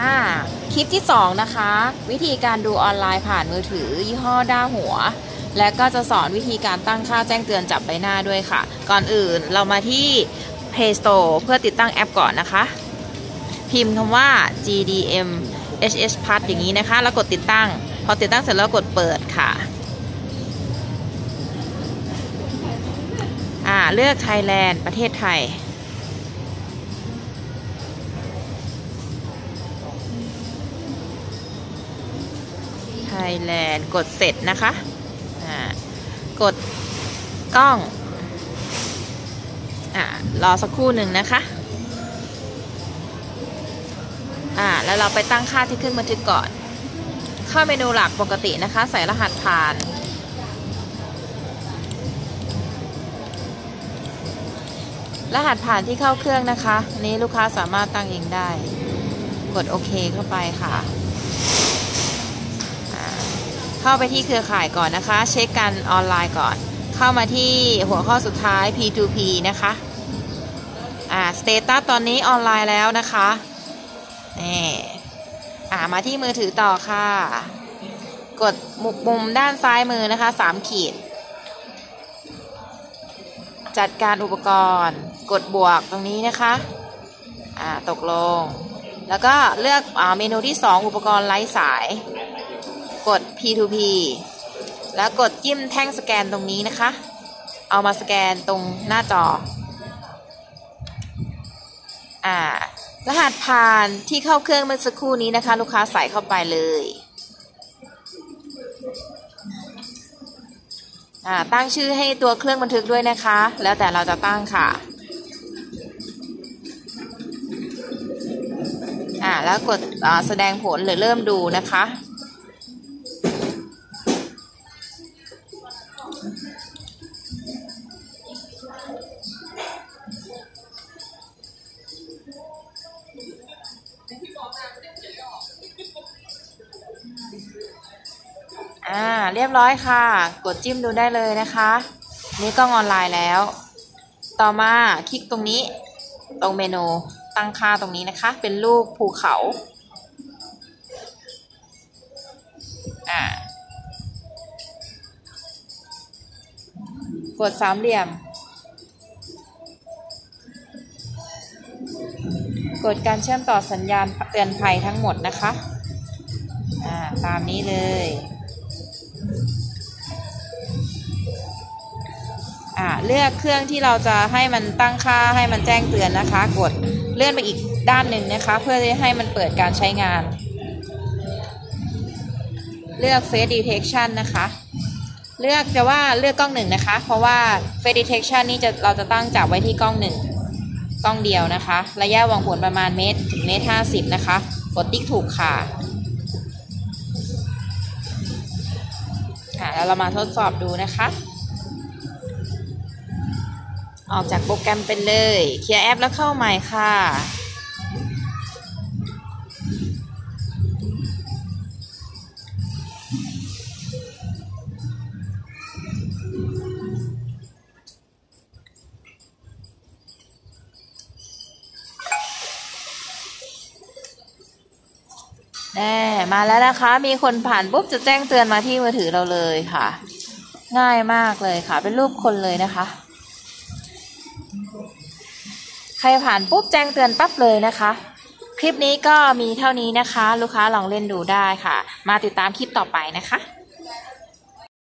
อ่าคลิปที่ 2 นะคะ วิธีการดูออนไลน์ผ่านมือถือ ยี่ห้อด้าหัว และก็จะสอนวิธีการตั้งค่าแจ้งเตือนจับใบหน้าด้วยค่ะ ก่อนอื่นเรามาที่ Play Store เพื่อติดตั้งแอปก่อนนะคะ พิมพ์คำว่า GDM HS Plus อย่างนี้นะคะ แล้วกดติดตั้ง พอติดตั้งเสร็จแล้วกดเปิดค่ะอ่าเลือก Thailand ประเทศไทย ไทยแลนด์กดเสร็จนะคะอ่ากดกล้องอ่ารอสักครู่หนึ่งนะคะอ่าแล้วเราไปตั้งค่าที่เครื่องบันทึกก่อน เข้าเมนูหลักปกตินะคะ ใส่รหัสผ่าน รหัสผ่านที่เข้าเครื่องนะคะ นี้ลูกค้าสามารถตั้งเองได้ กดโอเคเข้าไปค่ะ เข้าไปที่เครือข่ายก่อนนะคะ เช็คกันออนไลน์ก่อน เข้ามาที่หัวข้อสุดท้าย P2P นะคะอ่าสเตตัสตอนนี้ออนไลน์แล้วนะคะนี่อ่ามาที่มือถือต่อค่ะ กดมุมมุมด้านซ้ายมือนะคะสามขีด จัดการอุปกรณ์ กดบวกตรงนี้นะคะอ่าตกลง แล้วก็เลือกอเมนูที่ 2 อุปกรณ์ไร้สาย กด P2P แล้วกดจิ้มแท่งสแกนตรงนี้นะคะ เอามาสแกนตรงหน้าจอ อ่ารหัสผ่านที่เข้าเครื่องเมื่อสักครู่นี้นะคะ ลูกค้าใส่เข้าไปเลยอ่าตั้งชื่อให้ตัวเครื่องบันทึกด้วยนะคะ แล้วแต่เราจะตั้งค่ะ อ่า แล้วกดแสดงผลหรือเริ่มดูนะคะ อ่าเรียบร้อยค่ะ กดจิ้มดูได้เลยนะคะ นี่กล้องออนไลน์แล้ว ต่อมาคลิกตรงนี้ ตรงเมนูตั้งค่าตรงนี้นะคะ เป็นรูปภูเขาอ่ากดสามเหลี่ยม กดการเชื่อมต่อสัญญาณเตือนภัยทั้งหมดนะคะ อ่า ตามนี้เลย อ่าเลือกเครื่องที่เราจะให้มันตั้งค่าให้มันแจ้งเตือนนะคะ กดเลื่อนไปอีกด้านหนึ่งนะคะ เพื่อให้มันเปิดการใช้งาน เลือก Face Detection นะคะ เลือกจะว่าเลือกกล้องหนึ่งนะคะ เพราะว่า Face Detection นี่จะเราจะตั้งจับไว้ที่กล้องหนึ่งกล้องเดียวนะคะ ระยะวางผลประมาณเมตรถึงเมตรห้าสิบนะคะ กดติ๊กถูกค่ะค่ะแล้วเรามาทดสอบดูนะคะ ออกจากโปรแกรมเป็นเลย เคลียร์แอปแล้วเข้าใหม่ค่ะ แน่มาแล้วนะคะ มีคนผ่านปุ๊บจะแจ้งเตือนมาที่มือถือเราเลยค่ะ ง่ายมากเลยค่ะ เป็นรูปคนเลยนะคะ รผ่านปุ๊บแจ้งเตือนปั๊บเลยนะคะ คลิปนี้ก็มีเท่านี้นะคะ ลูกค้าลองเล่นดูได้ค่ะ มาติดตามคลิปต่อไปนะคะ